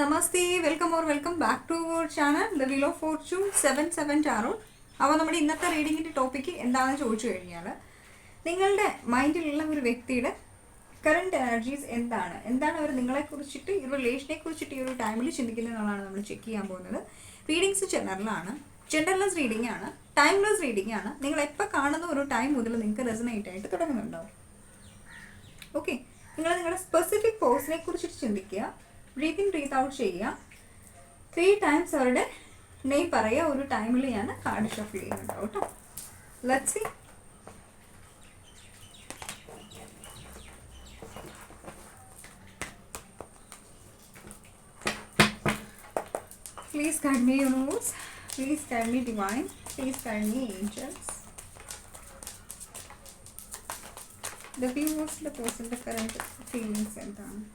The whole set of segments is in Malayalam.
Namaste welcome or welcome back to our channel the wheel of fortune seven seven tarot അപ്പോൾ നമ്മുടെ ഇന്നത്തെ റീഡിങ്ങിന്റെ ടോപ്പിക്ക് എന്താണെന്ന് ചോദിച്ചു കഴിഞ്ഞാൽ നിങ്ങളുടെ മൈൻഡിലുള്ള ഒരു വ്യക്തിയുടെ കറണ്ട് എനർജീസ് എന്താണ്? എന്താണ് അവർ നിങ്ങളെ കുറിച്ചിട്ട് ഈ റിലേഷനെ കുറിച്ചിട്ട് ഈ ഒരു ടൈമിൽ ചിന്തിക്കുന്നത് എന്നുള്ളതാണ് നമ്മൾ ചെക്ക് ചെയ്യാൻ പോകുന്നത്. റീഡിങ്സ് ജനറലാണ് ജെൻഡർലെസ് റീഡിംഗ് ആണ്. ടൈംലെസ് റീഡിംഗ് ആണ്. നിങ്ങൾ എപ്പോൾ കാണുന്ന ഒരു ടൈം മുതൽ നിങ്ങൾക്ക് റെസനേറ്റ് ആയിട്ട് തുടങ്ങുന്നുണ്ടാവും. ഓക്കെ നിങ്ങൾ നിങ്ങളുടെ സ്പെസിഫിക് പോസിനെ കുറിച്ചിട്ട് ചിന്തിക്കുക. ബ്രീത്ത് ഇൻ ബ്രീത്ത് ഔട്ട് ചെയ്യുക ത്രീ ടൈംസ് അവരുടെ നെയ് പറയുക ഒരു ടൈമിൽ ഞാൻ കാർഡ് ഷഫിൾ ചെയ്യുന്നുണ്ടാവും കേട്ടോ let's Please guide me, universe. Please guide me, divine. Please guide me, angels. The viewers, the person, the current feelings എന്താണ് സി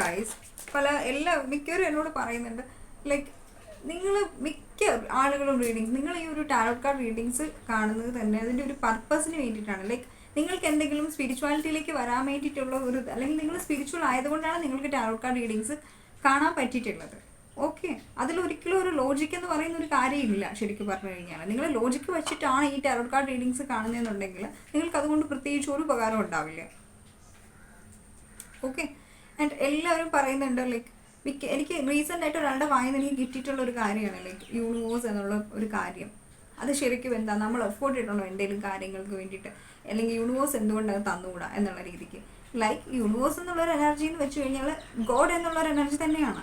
Guys പല എല്ലാ മിക്കവരും എന്നോട് പറയുന്നുണ്ട് ലൈക്ക് നിങ്ങൾ മിക്ക ആളുകളും റീഡിങ്സ് നിങ്ങൾ ഈ ഒരു ടാരോട്ട് കാർഡ് റീഡിങ്സ് കാണുന്നത് തന്നെ അതിന്റെ ഒരു പർപ്പസിന് വേണ്ടിയിട്ടാണ്. ലൈക്ക് നിങ്ങൾക്ക് എന്തെങ്കിലും സ്പിരിച്വാലിറ്റിയിലേക്ക് വരാൻ വേണ്ടിയിട്ടുള്ള ഒരു അല്ലെങ്കിൽ നിങ്ങൾ സ്പിരിച്വൽ ആയതുകൊണ്ടാണ് നിങ്ങൾക്ക് ടാരോട്ട് കാർഡ് റീഡിങ്സ് കാണാൻ പറ്റിയിട്ടുള്ളത്. ഓക്കെ അതിലൊരിക്കലും ഒരു ലോജിക്ക് എന്ന് പറയുന്ന ഒരു കാര്യമില്ല ശരിക്കും പറഞ്ഞു കഴിഞ്ഞാൽ നിങ്ങൾ ലോജിക്ക് വെച്ചിട്ടാണ് ഈ ടാരോട്ട് കാർഡ് റീഡിങ്സ് കാണുന്നതെന്നുണ്ടെങ്കിൽ നിങ്ങൾക്ക് അതുകൊണ്ട് പ്രത്യേകിച്ച് ഒരു ഉപകാരം ഉണ്ടാവില്ല. ഓക്കെ ആൻഡ് എല്ലാവരും പറയുന്നുണ്ട് ലൈക്ക് മിക്ക എനിക്ക് റീസെന്റ് ആയിട്ട് ഒരാളുടെ വായന എനിക്ക് കിട്ടിയിട്ടുള്ള ഒരു കാര്യമാണ് ലൈക്ക് യൂണിവേഴ്സ് എന്നുള്ള ഒരു കാര്യം. അത് ശരിക്കും എന്താ നമ്മൾ എഫോർട്ട് ഇടണോ എന്തെങ്കിലും കാര്യങ്ങൾക്ക് വേണ്ടിയിട്ട്? അല്ലെങ്കിൽ യൂണിവേഴ്സ് എന്തുകൊണ്ട് അത് തന്നുകൂടാ എന്നുള്ള രീതിക്ക്? ലൈക്ക് യൂണിവേഴ്സ് എന്നുള്ളൊരു എനർജി എന്ന് വെച്ച് കഴിഞ്ഞാൽ ഗോഡ് എന്നുള്ളൊരു എനർജി തന്നെയാണ്.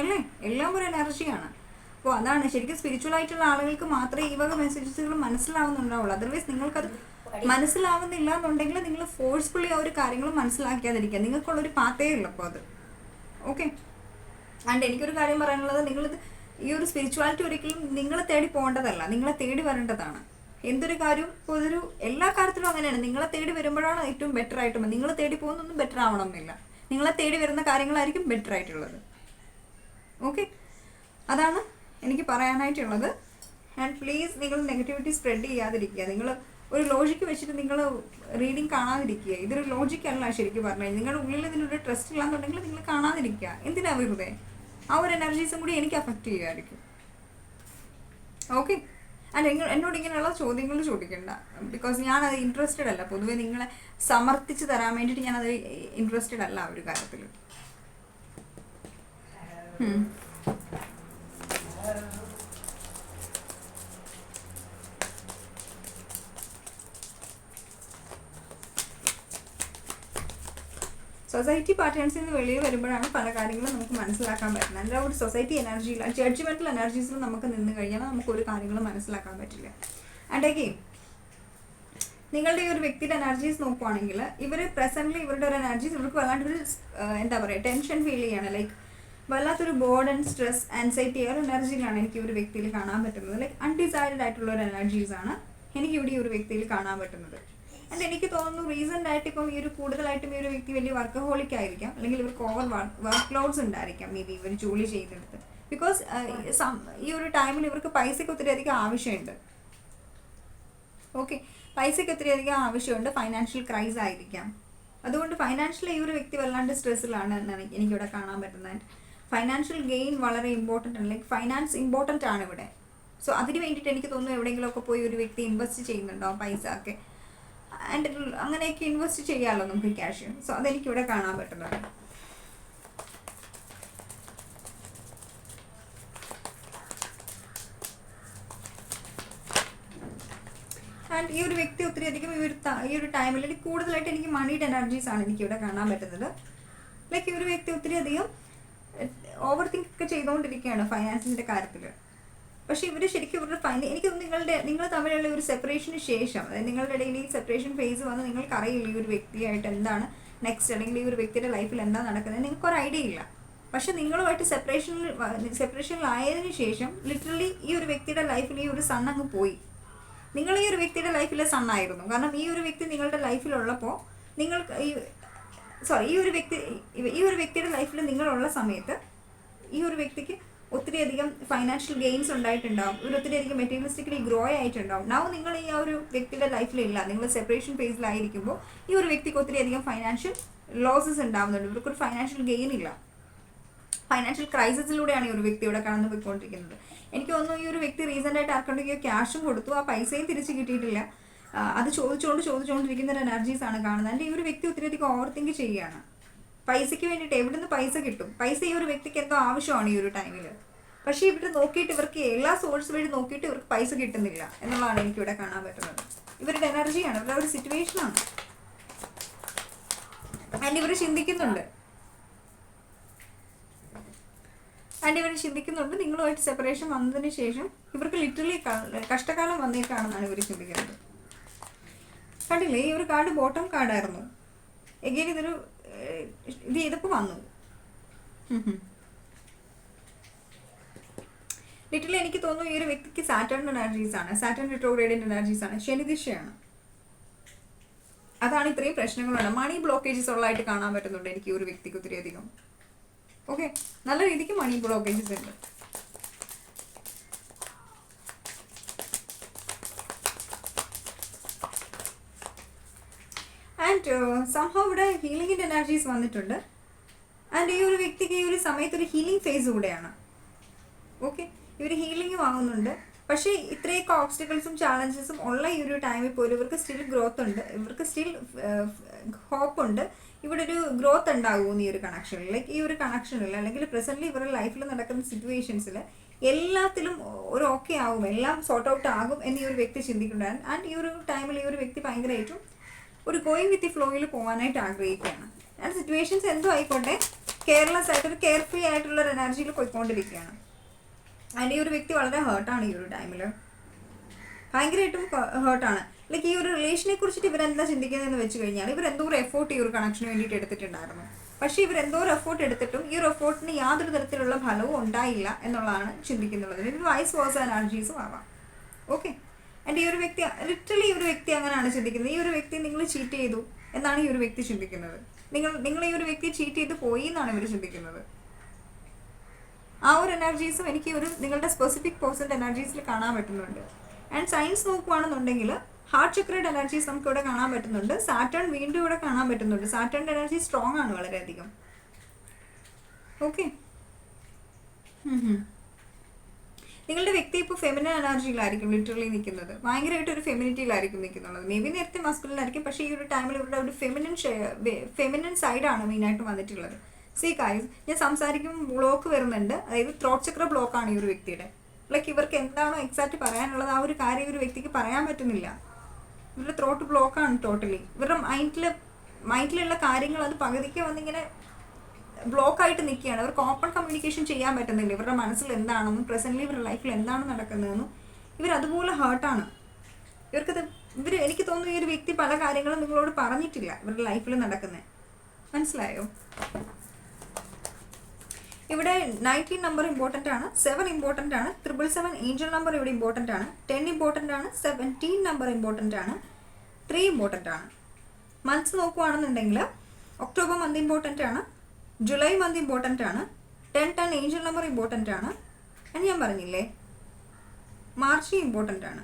അല്ലേ? എല്ലാം ഒരു എനർജിയാണ് അപ്പോൾ അതാണ് ശരിക്കും സ്പിരിച്വൽ ആയിട്ടുള്ള ആളുകൾക്ക് മാത്രമേ ഈ വക മെസ്സേജസുകൾ മനസ്സിലാവുന്നുണ്ടാവുള്ളൂ. അതർവൈസ് നിങ്ങൾക്കത് മനസ്സിലാവുന്നില്ല എന്നുണ്ടെങ്കിൽ നിങ്ങൾ ഫോഴ്സ്ഫുള്ളി ആ ഒരു കാര്യങ്ങൾ മനസ്സിലാക്കിയാതിരിക്കുക. നിങ്ങൾക്കുള്ളൊരു പാത്തേ ഉള്ളൂ അപ്പോൾ അത്. ഓക്കെ ആൻഡ് എനിക്കൊരു കാര്യം പറയാനുള്ളത് നിങ്ങളിത് ഈ ഒരു സ്പിരിച്വാലിറ്റി ഒരിക്കലും നിങ്ങളെ തേടി പോകേണ്ടതല്ല. നിങ്ങളെ തേടി വരേണ്ടതാണ്. എന്തൊരു കാര്യവും ഇപ്പോൾ ഇതൊരു എല്ലാ കാര്യത്തിലും അങ്ങനെയാണ്. നിങ്ങളെ തേടി വരുമ്പോഴാണ് ഏറ്റവും ബെറ്റർ ആയിട്ട് നിങ്ങൾ തേടി പോകുന്നൊന്നും ബെറ്റർ ആവണമെന്നില്ല. നിങ്ങളെ തേടി വരുന്ന കാര്യങ്ങളായിരിക്കും ബെറ്റർ ആയിട്ടുള്ളത്. ഓക്കെ അതാണ് എനിക്ക് പറയാനായിട്ടുള്ളത്. ആൻഡ് പ്ലീസ് നിങ്ങൾ നെഗറ്റിവിറ്റി സ്പ്രെഡ് ചെയ്യാതിരിക്കുക. നിങ്ങൾ ഒരു ലോജിക്ക് വെച്ചിട്ട് നിങ്ങൾ റീഡിങ് കാണാതിരിക്കുക. ഇതൊരു ലോജിക്ക് അല്ല ശരിക്കും പറഞ്ഞാൽ നിങ്ങളുടെ ഉള്ളിൽ ഇതിനൊരു ട്രസ്റ്റ് ഇല്ലാന്നുണ്ടെങ്കിൽ നിങ്ങൾ കാണാതിരിക്കുക. എന്തിനാ വെറുതെ? ആ ഒരു എനർജീസും കൂടി എനിക്ക് അഫക്റ്റ് ചെയ്യുമായിരിക്കും ഓക്കെ അല്ല എന്നോട് ഇങ്ങനെയുള്ള ചോദ്യങ്ങൾ ചോദിക്കണ്ട. ബിക്കോസ് ഞാനത് ഇൻട്രസ്റ്റഡ് അല്ല. പൊതുവേ നിങ്ങളെ സമർത്ഥിച്ച് തരാൻ വേണ്ടിയിട്ട് ഞാനത് ഇൻട്രസ്റ്റഡ് അല്ല ആ ഒരു കാര്യത്തിൽ സൊസൈറ്റി പാറ്റേൺസിൽ നിന്ന് വെളിയിൽ വരുമ്പോഴാണ് പല കാര്യങ്ങളും നമുക്ക് മനസ്സിലാക്കാൻ പറ്റുന്നത്. അതിന്റെ ഒരു സൊസൈറ്റി എനർജിയിൽ ജഡ്ജ്മെന്റൽ എനർജീസിൽ നമുക്ക് നിന്ന് കഴിഞ്ഞാൽ നമുക്ക് ഒരു കാര്യങ്ങളും മനസ്സിലാക്കാൻ പറ്റില്ല. ആൻഡ് അഗെയിൻ നിങ്ങളുടെ ഈ ഒരു വ്യക്തിയുടെ എനർജീസ് നോക്കുവാണെങ്കിൽ ഇവർ പ്രസന്റ്ലി ഇവരുടെ ഒരു എനർജീസ് ഇവർക്ക് വല്ലാണ്ട് ഒരു എന്താ പറയുക ടെൻഷൻ ഫീൽ ചെയ്യാണ്. ലൈക്ക് വല്ലാത്തൊരു ബോർഡൻ സ്ട്രെസ് ആൻസൈറ്റി ഒരു എനർജിയിലാണ് എനിക്ക് ഒരു വ്യക്തിയിൽ കാണാൻ പറ്റുന്നത്. ലൈക്ക് അൺഡിസൈഡ് ആയിട്ടുള്ള ഒരു എനർജീസ് ആണ് എനിക്ക് ഇവിടെ ഈ ഒരു വ്യക്തിയിൽ കാണാൻ പറ്റുന്നത്. ആൻഡ് എനിക്ക് തോന്നുന്നു റീസെന്റ് ആയിട്ട് ഇപ്പം ഈ ഒരു കൂടുതലായിട്ടും ഈ ഒരു വ്യക്തി വലിയ വർക്കഹോളിക് ആയിരിക്കാം. അല്ലെങ്കിൽ ഇവർക്ക് ഓവർ വർക്ക് ലോഡ്സ് ഉണ്ടായിരിക്കാം. മേ ബി ഇവർ ജോലി ചെയ്തെടുത്ത് ബിക്കോസ് ഈ ഒരു ടൈമിൽ ഇവർക്ക് പൈസയ്ക്ക് ഒത്തിരി അധികം ആവശ്യമുണ്ട്. ഓക്കെ പൈസയ്ക്ക് ഒത്തിരി അധികം ആവശ്യമുണ്ട്. ഫൈനാൻഷ്യൽ ക്രൈസ് ആയിരിക്കാം. അതുകൊണ്ട് ഫൈനാൻഷ്യൽ ഈ ഒരു വ്യക്തി വല്ലാണ്ട് സ്ട്രെസ്സിലാണ് എന്നാണ് എനിക്കിവിടെ കാണാൻ പറ്റുന്നത്. ഫൈനാൻഷ്യൽ ഗെയിൻ വളരെ ഇമ്പോർട്ടന്റ് ആണ്. ലൈക്ക് ഫൈനാൻസ് ഇമ്പോർട്ടന്റ് ആണ് ഇവിടെ. സോ അതിന് വേണ്ടിയിട്ട് എനിക്ക് തോന്നുന്നു എവിടെയെങ്കിലുമൊക്കെ പോയി ഒരു വ്യക്തി ഇൻവെസ്റ്റ് ചെയ്യുന്നുണ്ടോ പൈസ ഒക്കെ. ആൻഡ് അങ്ങനെയൊക്കെ ഇൻവെസ്റ്റ് ചെയ്യാമല്ലോ നമുക്ക് ക്യാഷ് സോ അതെനിക്കിവിടെ കാണാൻ പറ്റുന്നുണ്ട് ആൻഡ് ഈ ഒരു വ്യക്തി ഒത്തിരി അധികം ഈ ഒരു ഈ ഒരു ടൈമിൽ എനിക്ക് കൂടുതലായിട്ട് എനിക്ക് മണിയുടെ എനർജീസ് ആണ് എനിക്ക് ഇവിടെ കാണാൻ പറ്റുന്നത്. ലൈക്ക് ഈ ഒരു വ്യക്തി ഒത്തിരി അധികം ഓവർ തിങ്ക് ഒക്കെ ചെയ്തുകൊണ്ടിരിക്കുകയാണ് ഫൈനാൻസിന്റെ കാര്യത്തിൽ പക്ഷേ ഇവർ ശരിക്കും ഇവരുടെ ഫൈനൽ എനിക്ക് നിങ്ങളുടെ നിങ്ങൾ തമ്മിലുള്ള ഒരു സെപ്പറേഷന് ശേഷം അതായത് നിങ്ങളുടെ ഇടയിൽ ഈ സെപ്പറേഷൻ ഫേസ് വന്ന് നിങ്ങൾക്ക് അറിയില്ല ഈ ഒരു വ്യക്തിയായിട്ട് എന്താണ് നെക്സ്റ്റ് അല്ലെങ്കിൽ ഈ ഒരു വ്യക്തിയുടെ ലൈഫിൽ എന്താ നടക്കുന്നത് നിങ്ങൾക്ക് ഒരു ഐഡിയ ഇല്ല പക്ഷെ നിങ്ങളുമായിട്ട് സെപ്പറേഷനിൽ സെപ്പറേഷനിലായതിനു ശേഷം ലിറ്ററലി ഈ ഒരു വ്യക്തിയുടെ ലൈഫിൽ ഈ ഒരു സൺ അങ്ങ് പോയി നിങ്ങൾ ഈ ഒരു വ്യക്തിയുടെ ലൈഫിലെ സണ്ണായിരുന്നു കാരണം ഈ ഒരു വ്യക്തി നിങ്ങളുടെ ലൈഫിലുള്ളപ്പോൾ നിങ്ങൾ ഈ സോറി ഈ ഒരു വ്യക്തി ഈ ഒരു വ്യക്തിയുടെ ലൈഫിൽ നിങ്ങളുള്ള സമയത്ത് ഈ ഒരു വ്യക്തിക്ക് ഒത്തിരി അധികം ഫൈനാൻഷ്യൽ ഗെയിൻസ് ഉണ്ടായിട്ടുണ്ടാവും. ഇവർ ഒത്തിരി അധികം മെറ്റീരിയലിസ്റ്റിക്കലി ഗ്രോ ആയിട്ടുണ്ടാവും. നൗ നിങ്ങൾ ഈ ആ ഒരു വ്യക്തിയുടെ ലൈഫിലില്ല നിങ്ങൾ സെപ്പറേഷൻ ഫേസിലായിരിക്കുമ്പോൾ ഈ ഒരു വ്യക്തിക്ക് ഒത്തിരി അധികം ഫൈനാൻഷ്യൽ ലോസസ് ഉണ്ടാവുന്നുണ്ട്. ഇവർക്കൊരു ഫൈനാൻഷ്യൽ ഗെയിൻ ഇല്ല. ഫൈനാൻഷ്യൽ ക്രൈസിസിലൂടെയാണ് ഈ ഒരു വ്യക്തി ഇവിടെ കടന്നു പോയിക്കൊണ്ടിരിക്കുന്നത്. എനിക്ക് തോന്നുന്നു ഈ ഒരു വ്യക്തി റീസെന്റ് ആയിട്ട് ആർക്കുണ്ടെങ്കിൽ ക്യാഷും കൊടുത്തു. ആ പൈസയും തിരിച്ച് കിട്ടിയിട്ടില്ല. അത് ചോദിച്ചുകൊണ്ട് ചോദിച്ചുകൊണ്ടിരിക്കുന്ന ഒരു എനർജീസ് ആണ് കാണുന്നത്. അല്ലെങ്കിൽ ഈ ഒരു വ്യക്തി ഒത്തിരി അധികം ഓവർ തിങ്ക് ചെയ്യുകയാണ്. പൈസയ്ക്ക് വേണ്ടിയിട്ട് എവിടെ നിന്ന് പൈസ കിട്ടും? പൈസ ഈ ഒരു വ്യക്തിക്ക് എന്തോ ആവശ്യമാണ് ഈ ഒരു ടൈമിൽ പക്ഷേ ഇവിടെ നോക്കിയിട്ട് ഇവർക്ക് എല്ലാ സോഴ്സ് വഴി നോക്കിയിട്ട് ഇവർക്ക് പൈസ കിട്ടുന്നില്ല എന്നുള്ളതാണ് എനിക്കിവിടെ കാണാൻ പറ്റുന്നത്. ഇവരുടെ എനർജിയാണ് ഇവരുടെ ഒരു സിറ്റുവേഷനാണ് ആൻഡ് ഇവർ ചിന്തിക്കുന്നുണ്ട്. ആൻഡ് ഇവർ ചിന്തിക്കുന്നുണ്ട് നിങ്ങളുമായിട്ട് സെപ്പറേഷൻ വന്നതിന് ശേഷം ഇവർക്ക് ലിറ്ററലി കഷ്ടകാലം വന്നേക്കാണെന്നാണ് ഇവർ ചിന്തിക്കുന്നത്. കണ്ടില്ലേ? ഈ ഒരു കാർഡ് ബോട്ടം കാർഡായിരുന്നു എഗെയിൻ ഇതൊരു ഇത് ചെയ്തപ്പോൾ വന്നു. ലിറ്റിൽ എനിക്ക് തോന്നുന്നു ഈ ഒരു വ്യക്തിക്ക് സാറ്റേൺ എനർജീസ് ആണ്. സാറ്റേൺ റിട്രോഗ്രേഡിന്റെ എനർജീസ് ആണ്. ശനിദിശയാണ്. അതാണ് ഇത്രയും പ്രശ്നങ്ങളുണ്ട് മണി ബ്ലോക്കേജസ് ഉള്ളതായിട്ട് കാണാൻ പറ്റുന്നുണ്ട് എനിക്ക് ഈ ഒരു വ്യക്തിക്ക് ഒത്തിരി അധികം. ഓക്കെ? നല്ല രീതിക്ക് മണി ബ്ലോക്കേജസ് ഉണ്ട്. ആൻഡ് സംഭവം ഇവിടെ ഹീലിംഗിന്റെ എനർജീസ് വന്നിട്ടുണ്ട്. ആൻഡ് ഈ ഒരു വ്യക്തിക്ക് ഈ ഒരു സമയത്ത് ഒരു ഹീലിംഗ് ഫേസ് കൂടെയാണ്. ഓക്കെ ഇവർ ഹീലിംഗ് വാങ്ങുന്നുണ്ട് പക്ഷേ ഇത്രയൊക്കെ ഓബ്സ്റ്റക്കിൾസും ചാലഞ്ചസും ഉള്ള ഈ ഒരു ടൈമിൽ പോലും ഇവർക്ക് സ്റ്റിൽ ഗ്രോത്ത് ഉണ്ട്. ഇവർക്ക് സ്റ്റിൽ ഹോപ്പ് ഉണ്ട്. ഇവിടെ ഒരു ഗ്രോത്ത് ഉണ്ടാകുമെന്ന് ഈ ഒരു കണക്ഷനിൽ ലൈക്ക് ഈ ഒരു കണക്ഷനിൽ അല്ലെങ്കിൽ പ്രസന്റ്ലി ഇവരുടെ ലൈഫിൽ നടക്കുന്ന സിറ്റുവേഷൻസിൽ എല്ലാത്തിലും ഒരു ഓക്കെ ആകും എല്ലാം സോർട്ട് ഔട്ട് ആകും എന്ന് ഈ ഒരു വ്യക്തി ചിന്തിക്കുന്നുണ്ടായിരുന്നു ആൻഡ് ഈ ഒരു ടൈമിൽ ഈ ഒരു വ്യക്തി ഭയങ്കരമായിട്ടും ഒരു ഗോയിങ് വിത്ത് ഫ്ലോയിൽ പോകാനായിട്ട് ആഗ്രഹിക്കുകയാണ്. ആൻഡ് സിറ്റുവേഷൻസ് എന്തോ ആയിക്കോട്ടെ കെയർലെസ് ആയിട്ട് ഒരു കെയർ ഫ്രീ ആയിട്ടുള്ള ഒരു എനർജിയിൽ പോയിക്കൊണ്ടിരിക്കുകയാണ്. അതിന്റെ ഈ ഒരു വ്യക്തി വളരെ ഹേർട്ടാണ് ഈ ഒരു ടൈമിൽ ഭയങ്കരമായിട്ടും ഹേർട്ടാണ് ലൈക്ക് ഈ ഒരു റിലേഷനെ കുറിച്ചിട്ട് ഇവരെന്താ ചിന്തിക്കുന്നതെന്ന് വെച്ച് കഴിഞ്ഞാൽ ഇവർ എന്തോ ഒരു എഫോർട്ട് ഈ ഒരു കണക്ഷന് വേണ്ടിയിട്ട് എടുത്തിട്ടുണ്ടായിരുന്നു. പക്ഷേ ഇവർ എന്തോ ഒരു എഫോർട്ട് എടുത്തിട്ടും ഈ ഒരു എഫോർട്ടിന് യാതൊരു തരത്തിലുള്ള ഫലവും ഉണ്ടായില്ല എന്നുള്ളതാണ് ചിന്തിക്കുന്നുള്ളത് വൈസ് വേഴ്സ് എനർജീസും ആവാം. ഓക്കെ ആൻഡ് ഈ ഒരു വ്യക്തി ലിറ്ററലി ഈ ഒരു വ്യക്തി അങ്ങനെയാണ് ചിന്തിക്കുന്നത്. ഈ ഒരു വ്യക്തി നിങ്ങൾ ചീറ്റ് ചെയ്തു എന്നാണ് ഈ ഒരു വ്യക്തി ചിന്തിക്കുന്നത്. നിങ്ങൾ നിങ്ങൾ ഈ ഒരു വ്യക്തി ചീറ്റ് ചെയ്ത് പോയി എന്നാണ് ഇവർ ചിന്തിക്കുന്നത്. ആ ഒരു എനർജീസും എനിക്ക് ഒരു നിങ്ങളുടെ സ്പെസിഫിക് പേഴ്സന്റെ എനർജീസിൽ കാണാൻ പറ്റുന്നുണ്ട്. ആൻഡ് സയൻസ് നോക്കുവാണെന്നുണ്ടെങ്കിൽ ഹാർട്ട് ചക്രയുടെ എനർജീസ് നമുക്ക് ഇവിടെ കാണാൻ പറ്റുന്നുണ്ട്. സാറ്റേൺ വീണ്ടും ഇവിടെ കാണാൻ പറ്റുന്നുണ്ട്. സാറ്റേണിന്റെ എനർജി സ്ട്രോങ് ആണ് വളരെയധികം. ഓക്കെ നിങ്ങളുടെ വ്യക്തി ഇപ്പോൾ ഫെമിനൻ എനർജിയിലായിരിക്കും ലിറ്ററലി നിൽക്കുന്നത്. ഭയങ്കരമായിട്ട് ഒരു ഫെമിനിറ്റിയിലായിരിക്കും നിൽക്കുന്നുള്ളത് മേ ബി നേരത്തെ മസ്കുലിനായിരിക്കും പക്ഷേ ഈ ഒരു ടൈമിൽ ഇവരുടെ ഒരു ഫെമിനൻ ഫെമിനൻ സൈഡാണ് മെയിനായിട്ട് വന്നിട്ടുള്ളത്. സീ കായ്സ് ഞാൻ സംസാരിക്കുമ്പോൾ ബ്ലോക്ക് വരുന്നുണ്ട്. അതായത് ത്രോട്ട് ചക്ര ബ്ലോക്ക് ആണ് ഈ ഒരു വ്യക്തിയുടെ. ലൈക്ക് ഇവർക്ക് എന്താണോ എക്സാക്റ്റ് പറയാനുള്ളത് ആ ഒരു കാര്യം ഒരു വ്യക്തിക്ക് പറയാൻ പറ്റുന്നില്ല. ഇവരുടെ ത്രോട്ട് ബ്ലോക്കാണ് ടോട്ടലി ഇവരുടെ മൈൻഡിൽ മൈൻഡിലുള്ള കാര്യങ്ങൾ അത് പകുതിക്ക് വന്നിങ്ങനെ ബ്ലോക്ക് ആയിട്ട് നിൽക്കുകയാണ്. അവർക്ക് ഓപ്പൺ കമ്മ്യൂണിക്കേഷൻ ചെയ്യാൻ പറ്റുന്നില്ല. ഇവരുടെ മനസ്സിൽ എന്താണെന്നും പ്രസന്റ്ലി ഇവരുടെ ലൈഫിൽ എന്താണ് നടക്കുന്നതെന്നും ഇവർ അതുപോലെ ഹേർട്ടാണ് ഇവർക്കത് ഇവർ എനിക്ക് തോന്നുന്നു ഈ ഒരു വ്യക്തി പല കാര്യങ്ങളും നിങ്ങളോട് പറഞ്ഞിട്ടില്ല ഇവരുടെ ലൈഫിൽ നടക്കുന്നത് മനസ്സിലായോ? ഇവിടെ നയന്റീൻ നമ്പർ ഇമ്പോർട്ടന്റ് ആണ് സെവൻ ഇമ്പോർട്ടന്റ് ആണ് ട്രിപ്പിൾ സെവൻ ഏഞ്ചൽ നമ്പർ ഇവിടെ ഇമ്പോർട്ടന്റ് ആണ് ടെൻ ഇമ്പോർട്ടന്റ് ആണ് സെവന്റീൻ നമ്പർ ഇമ്പോർട്ടന്റ് ആണ് ത്രീ ഇമ്പോർട്ടന്റ് ആണ്. മന്ത്സ് നോക്കുവാണെന്നുണ്ടെങ്കിൽ ഒക്ടോബർ മന്ത് ഇമ്പോർട്ടന്റ് ആണ് ജൂലൈ മന്ത് ഇമ്പോർട്ടന്റ് ആണ്. Ten ten angel number important ആണ്. എന്ന് ഞാൻ പറഞ്ഞില്ലേ? മാർച്ച് ഇമ്പോർട്ടന്റ് ആണ്.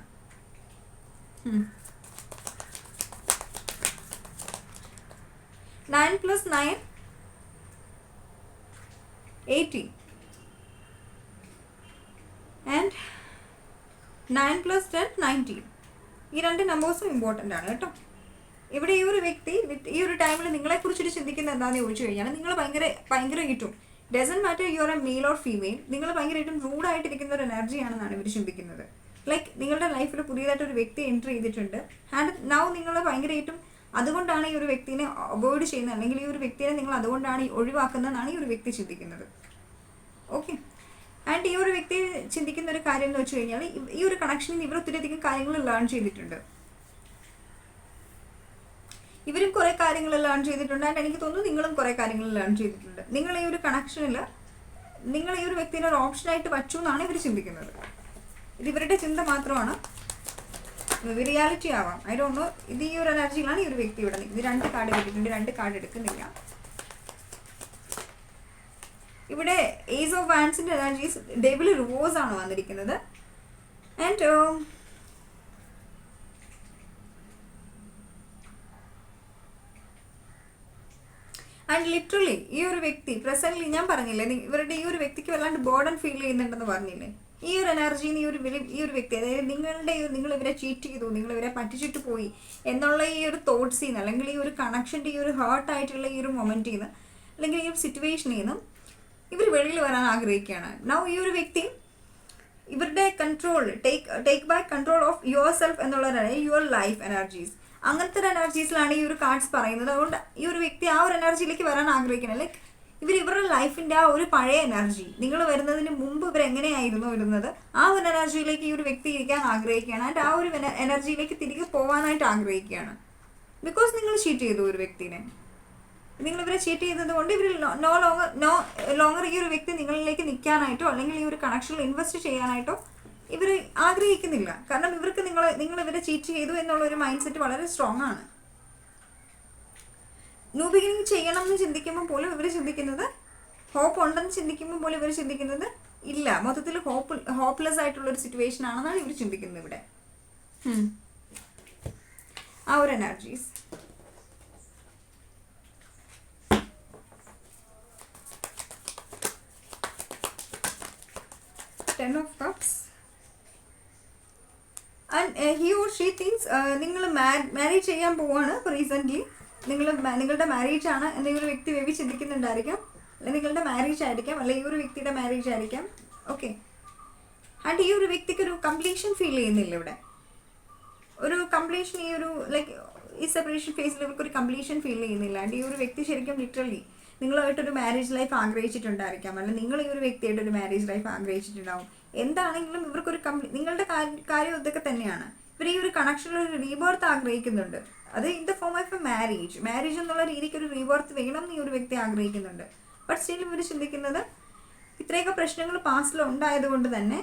Nine plus nine eighteen and nine plus ten nineteen ഈ രണ്ട് നമ്പേഴ്സും ഇമ്പോർട്ടന്റ് ആണ് കേട്ടോ. ഇവിടെ ഈ ഒരു വ്യക്തി ഈ ഒരു ടൈമിൽ നിങ്ങളെ കുറിച്ചിട്ട് ചിന്തിക്കുന്നത് എന്താണെന്ന് ചോദിച്ചു കഴിഞ്ഞാൽ നിങ്ങൾ ഭയങ്കര ഭയങ്കരമായിട്ടും doesn't matter you are a male or female നിങ്ങൾ ഭയങ്കരമായിട്ടും റൂഡായിട്ടിരിക്കുന്ന ഒരു എനർജിയാണെന്നാണ് ഇവർ ചിന്തിക്കുന്നത്. ലൈക്ക് നിങ്ങളുടെ ലൈഫിൽ പുതിയതായിട്ട് ഒരു വ്യക്തി എൻട്രി ചെയ്തിട്ടുണ്ട്. ആൻഡ് നൗ നിങ്ങൾ ഭയങ്കരമായിട്ടും അതുകൊണ്ടാണ് ഈ ഒരു വ്യക്തിനെ അവോയ്ഡ് ചെയ്യുന്നത്. അല്ലെങ്കിൽ ഈ ഒരു വ്യക്തിയെ നിങ്ങൾ അതുകൊണ്ടാണ് ഒഴിവാക്കുന്നതെന്നാണ് ഈ ഒരു വ്യക്തി ചിന്തിക്കുന്നത്. ഓക്കെ ആൻഡ് ഈ ഒരു വ്യക്തി ചിന്തിക്കുന്ന ഒരു കാര്യം എന്ന് വെച്ച് കഴിഞ്ഞാൽ ഈ- ഈ ഒരു കണക്ഷനിൽ ഇവർ ഒത്തിരിയധികം കാര്യങ്ങൾ ലേൺ ചെയ്തിട്ടുണ്ട്. ഇവരും കുറേ കാര്യങ്ങൾ ലേൺ ചെയ്തിട്ടുണ്ട്. ആൻഡ് എനിക്ക് തോന്നുന്നു നിങ്ങളും കുറേ കാര്യങ്ങൾ ലേൺ ചെയ്തിട്ടുണ്ട്. നിങ്ങൾ ഈ ഒരു കണക്ഷനിൽ നിങ്ങൾ ഈ ഒരു വ്യക്തിനെ ഒരു ഓപ്ഷനായിട്ട് വച്ചു എന്നാണ് ഇവർ ചിന്തിക്കുന്നത്. ഇത് ഇവരുടെ ചിന്ത മാത്രമാണ്. റിയാലിറ്റി ആവാം. ഐ ഡോണ്ട് നോ ഇത് ഈ ഒരു എനർജിയിലാണ് ഈ ഒരു വ്യക്തി ഇവിടെ ഇത് രണ്ട് കാർഡ് കിട്ടിയിട്ടുണ്ട് രണ്ട് കാർഡ് എടുക്കുന്നില്ല. ഇവിടെ ഏസ് ഓഫ് വാൻസിന്റെ എനർജീസ് ഡെവിൽ റിവോഴ്സ് ആണ് വന്നിരിക്കുന്നത്. ആൻഡ് ലിറ്ററലി ഈ ഒരു വ്യക്തി പ്രസന്റ്ലി ഞാൻ പറഞ്ഞില്ലേ ഇവരുടെ ഈ ഒരു വ്യക്തിക്ക് വല്ലാണ്ട് ബോർഡൻ ഫീൽ ചെയ്യുന്നുണ്ടെന്ന് പറഞ്ഞില്ലേ ഈ ഒരു എനർജി ഈ ഒരു ഈ ഒരു വ്യക്തി അതായത് നിങ്ങളുടെ നിങ്ങൾ ഇവരെ ചീറ്റ് ചെയ്തു നിങ്ങൾ ഇവരെ പറ്റിച്ചിട്ട് പോയി എന്നുള്ള ഈ ഒരു തോട്ട്സിൽ നിന്ന് അല്ലെങ്കിൽ ഈ ഒരു കണക്ഷന്റെ ഈ ഒരു ഹേർട്ട് ആയിട്ടുള്ള ഈ ഒരു മൊമെന്റിൽ നിന്ന് അല്ലെങ്കിൽ ഈ ഒരു സിറ്റുവേഷനിൽ നിന്നും ഇവർ വെളിയിൽ വരാൻ ആഗ്രഹിക്കുകയാണ് നൗ ഈ ഒരു വ്യക്തി ഇവരുടെ control take take back control of yourself എന്നുള്ളതാണ് യുവർ ലൈഫ് എനർജീസ് അങ്ങനത്തെ ഒരു എനർജീസിലാണ് ഈ ഒരു കാർഡ്സ് പറയുന്നത്. അതുകൊണ്ട് ഈ ഒരു വ്യക്തി ആ ഒരു എനർജിയിലേക്ക് വരാൻ ആഗ്രഹിക്കണം. ലൈക്ക് ഇവർ ഇവരുടെ ലൈഫിന്റെ ആ ഒരു പഴയ എനർജി നിങ്ങൾ വരുന്നതിന് മുമ്പ് ഇവർ എങ്ങനെയായിരുന്നു ഇരുന്നത്? ആ ഒരു എനർജിയിലേക്ക് ഈ ഒരു വ്യക്തി ഇരിക്കാൻ ആഗ്രഹിക്കുകയാണ്. ആൻഡ് ആ ഒരു എനർജിയിലേക്ക് തിരികെ പോകാനായിട്ട് ആഗ്രഹിക്കുകയാണ്. ബിക്കോസ് നിങ്ങൾ ചീറ്റ് ചെയ്തു ഒരു വ്യക്തിനെ. നിങ്ങൾ ഇവരെ ചീറ്റ് ചെയ്തത് കൊണ്ട് ഇവർ നോ ലോങ്ങർ നോ ലോങ്ങർ ഈ ഒരു വ്യക്തി നിങ്ങളിലേക്ക് നിൽക്കാനായിട്ടോ അല്ലെങ്കിൽ ഈ ഒരു കണക്ഷനിൽ ഇൻവെസ്റ്റ് ചെയ്യാനായിട്ടോ ഇവർ ആഗ്രഹിക്കുന്നില്ല. കാരണം ഇവർക്ക് നിങ്ങൾ നിങ്ങൾ ഇവരെ ചീറ്റ് ചെയ്തു എന്നുള്ള ഒരു മൈൻഡ് സെറ്റ് വളരെ സ്ട്രോങ് ആണ്. ന്യൂ ബിഗിനിങ് ചെയ്യണം എന്ന് ചിന്തിക്കുമ്പോൾ പോലും ഇവർ ചിന്തിക്കുന്നത് ഹോപ്പ് ഉണ്ടെന്ന് ചിന്തിക്കുമ്പോൾ പോലും ഇവർ ചിന്തിക്കുന്നത് ഇല്ല. മൊത്തത്തിൽ ഹോപ്പ് ഹോപ്പ്ലെസ് ആയിട്ടുള്ള ഒരു സിറ്റുവേഷൻ ആണെന്നാണ് ഇവർ ചിന്തിക്കുന്നത് ഇവിടെ. ആ ഒരു energies ten of cups and he or she thinks നിങ്ങൾ മാരേജ് ചെയ്യാൻ പോവാണ് റീസെന്റ്ലി നിങ്ങൾ നിങ്ങളുടെ മാരേജ് ആണ് എന്തെങ്കിലും വ്യക്തി വേവി ചിന്തിക്കുന്നുണ്ടായിരിക്കാം. അല്ലെങ്കിൽ നിങ്ങളുടെ മാരേജ് ആയിരിക്കാം അല്ലെങ്കിൽ ഈ ഒരു വ്യക്തിയുടെ മാരേജ് ആയിരിക്കാം. ഓക്കെ ആൻഡ് ഈ ഒരു വ്യക്തിക്ക് ഒരു കംപ്ലീഷൻ ഫീൽ ചെയ്യുന്നില്ല ഇവിടെ. ഒരു കംപ്ലീഷൻ ഈ ഒരു ലൈക്ക് ഈ സെപ്പറേഷൻ ഫേസിൽ ഇവർക്ക് ഒരു കംപ്ലീഷൻ ഫീൽ ചെയ്യുന്നില്ല. ആൻഡ് ഈ ഒരു വ്യക്തി ശരിക്കും ലിറ്ററലി നിങ്ങളുമായിട്ടൊരു മാരേജ് ലൈഫ് ആഗ്രഹിച്ചിട്ടുണ്ടായിരിക്കാം. അല്ലെങ്കിൽ നിങ്ങൾ ഈ ഒരു വ്യക്തിയായിട്ട് ഒരു മാരേജ് ലൈഫ് ആഗ്രഹിച്ചിട്ടുണ്ടാവും. എന്താണെങ്കിലും ഇവർക്കൊരു കമ്പനി നിങ്ങളുടെ കാര്യം ഇതൊക്കെ തന്നെയാണ്. ഇവർ ഈ ഒരു കണക്ഷനിൽ ഒരു റീബർത്ത് ആഗ്രഹിക്കുന്നുണ്ട്. അത് in the form of a marriage marriage എന്നുള്ള രീതിക്ക് ഒരു റീബർത്ത് വേണം എന്ന് ഈ ഒരു വ്യക്തി ആഗ്രഹിക്കുന്നുണ്ട്. ബട്ട് സ്റ്റിൽ ഇവർ ചിന്തിക്കുന്നത് ഇത്രയൊക്കെ പ്രശ്നങ്ങൾ പാസ്റ്റിൽ ഉണ്ടായത് കൊണ്ട് തന്നെ